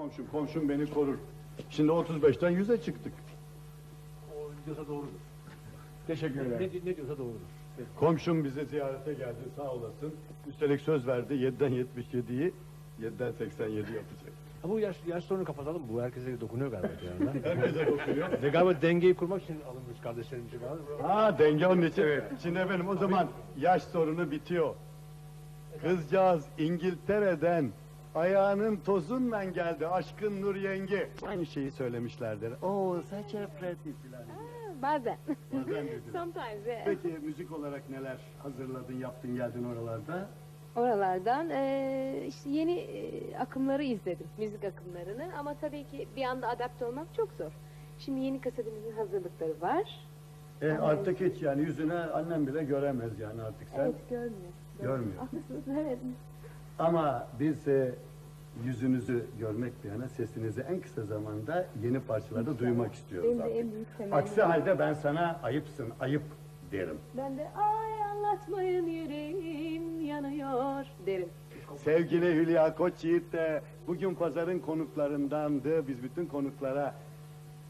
komşum, komşum beni korur. Şimdi 35'ten 100'e çıktık. O diyorsa doğrudur. Teşekkür Ne, ne diyorsa doğrudur. Komşum bize ziyarete geldi sağ olasın. Üstelik söz verdi 7'den 77'yi 7'den 87 yapacak. Ha, bu yaş, yaş sorunu kapatalım. Bu herkese dokunuyor galiba. Herkese dokunuyor. De galiba dengeyi kurmak için alınmış kardeşlerim için. Ha denge onun için. Şimdi efendim o zaman yaş sorunu bitiyor. Kızcağız İngiltere'den ayağının tozunla geldi aşkın Nur yenge. Aynı şeyi söylemişlerdir. Oo such a pretty filan. Bazen. Bazen dediler. Sometimes yeah. Peki müzik olarak neler hazırladın, yaptın, geldin oralarda? Oralardan eee, işte yeni eee, akımları izledim, müzik akımlarını. Ama tabii ki bir anda adapte olmak çok zor. Şimdi yeni kasetimizin hazırlıkları var. E, artık hiç yani yüzüne annem bile göremez yani artık sen. Evet, görmüyor. Görmüyor. Haklısınız, evet. Ama biz e, yüzünüzü görmek bir yana sesinizi en kısa zamanda yeni parçalarda duymak istiyoruz Benim de artık. en büyük temennim. Aksi halde ben sana ayıpsın, ayıp derim. Ben de ay anlatmayın yüreğim yanıyor derim. Sevgili Hülya Koçyiğit de bugün pazarın konuklarındandı. Biz bütün konuklara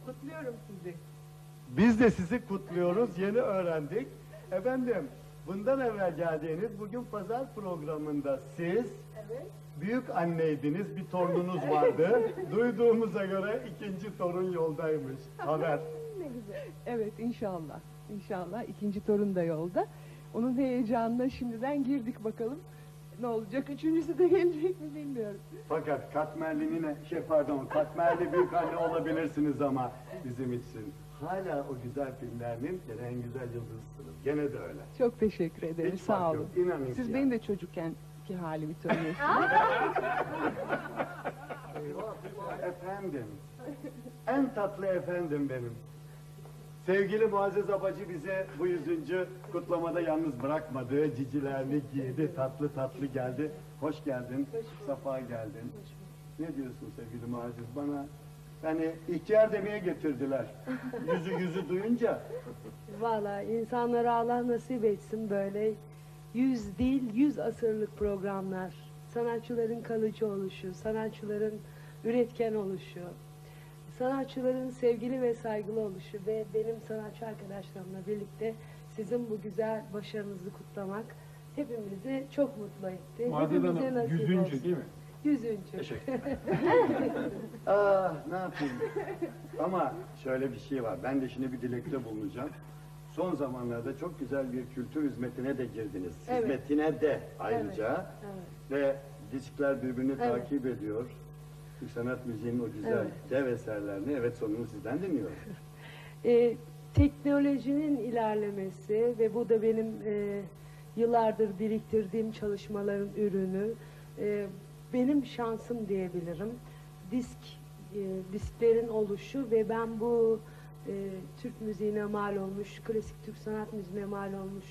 Kutluyorum sizi. biz de sizi kutluyoruz. Yeni öğrendik. Efendim bundan evvel geldiğiniz bugün pazar programında siz Evet. büyük anneydiniz. Bir torununuz vardı. Duyduğumuza göre ikinci torun yoldaymış. Haber. Ne güzel. Evet inşallah. İnşallah ikinci torun da yolda. Onun heyecanına şimdiden girdik bakalım. Ne olacak? Üçüncüsü de gelecek mi bilmiyorum. Fakat katmerli nine, şey pardon, katmerli büyük anne olabilirsiniz ama bizim için hala o güzel filmlerinin en güzel yıldızısınız. Gene de öyle. Çok teşekkür ederim. Hiç Sağ fark olun. yok, inanın Siz ki benim de çocukken ki halimi tanıyorsunuz. Efendim, en tatlı efendim benim. Sevgili Muazzez Abacı bize bu yüzüncü kutlamada yalnız bırakmadı. Cicilerini giydi, tatlı tatlı geldi. Hoş geldin, safa geldin. Ne diyorsun sevgili Muazzez bana? Yani ihtiyar demeye getirdiler. Yüzü yüzü duyunca. Valla insanlara Allah nasip etsin böyle yüz değil yüz asırlık programlar. Sanatçıların kalıcı oluşu, sanatçıların üretken oluşu, sanatçıların sevgili ve saygılı oluşu ve benim sanatçı arkadaşlarımla birlikte sizin bu güzel başarınızı kutlamak hepimizi çok mutlu etti. Hepimize nasip olsun. değil mi? Yüzüncü. Ah ne yapayım. Ama şöyle bir şey var. Ben de şimdi bir dilekte bulunacağım. Son zamanlarda çok güzel bir kültür hizmetine de girdiniz. Evet. Hizmetine de ayrıca. Evet. Ve diskler birbirini Evet. takip ediyor. Türk sanat müziğinin o güzel Evet. dev eserlerini evet sonunu sizden dinliyoruz. E, teknolojinin ilerlemesi ve bu da benim e, yıllardır biriktirdiğim çalışmaların ürünü. E, benim şansım diyebilirim. Disk e, disklerin oluşu ve ben bu e, Türk müziğine mal olmuş, klasik Türk sanat müziğine mal olmuş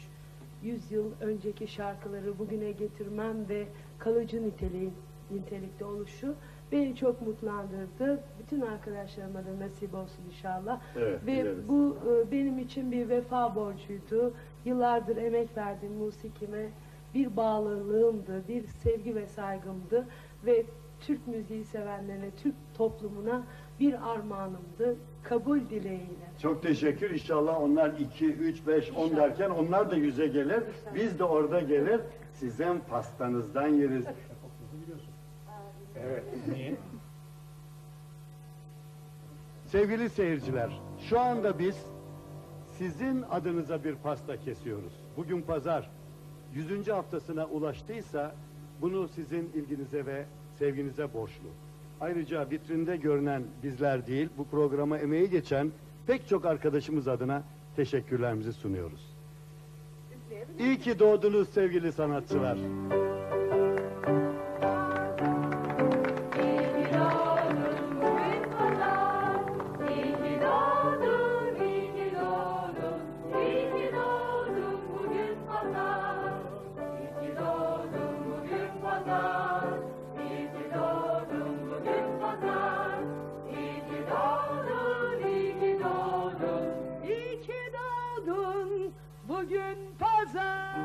100 yıl önceki şarkıları bugüne getirmem ve kalıcı niteliğin nitelikte oluşu beni çok mutlandırdı. Bütün arkadaşlarıma da nasip olsun inşallah. Evet, Ve dileriz. bu e, benim için bir vefa borcuydu. Yıllardır emek verdiğim musikime bir bağlılığımdı, bir sevgi ve saygımdı ve Türk müziği sevenlerine, Türk toplumuna bir armağanımdı. Kabul dileğiyle. Çok teşekkür. İnşallah onlar 2, 3, 5, 10 derken onlar da yüze gelir. Biz de orada gelir. Sizin pastanızdan yeriz. Evet. Niye? Sevgili seyirciler, şu anda biz sizin adınıza bir pasta kesiyoruz. Bugün pazar 100. haftasına ulaştıysa bunu sizin ilginize ve sevginize borçlu. Ayrıca vitrinde görünen bizler değil, bu programa emeği geçen pek çok arkadaşımız adına teşekkürlerimizi sunuyoruz. İyi ki doğdunuz sevgili sanatçılar. bugün pazar.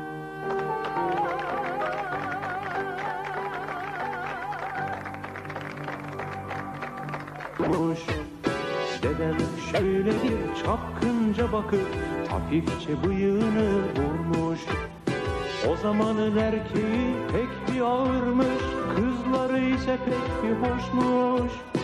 Kuş dedem şöyle bir çapkınca bakıp hafifçe bıyığını vurmuş. O zamanın erkeği pek bir ağırmış, kızları ise pek bir hoşmuş.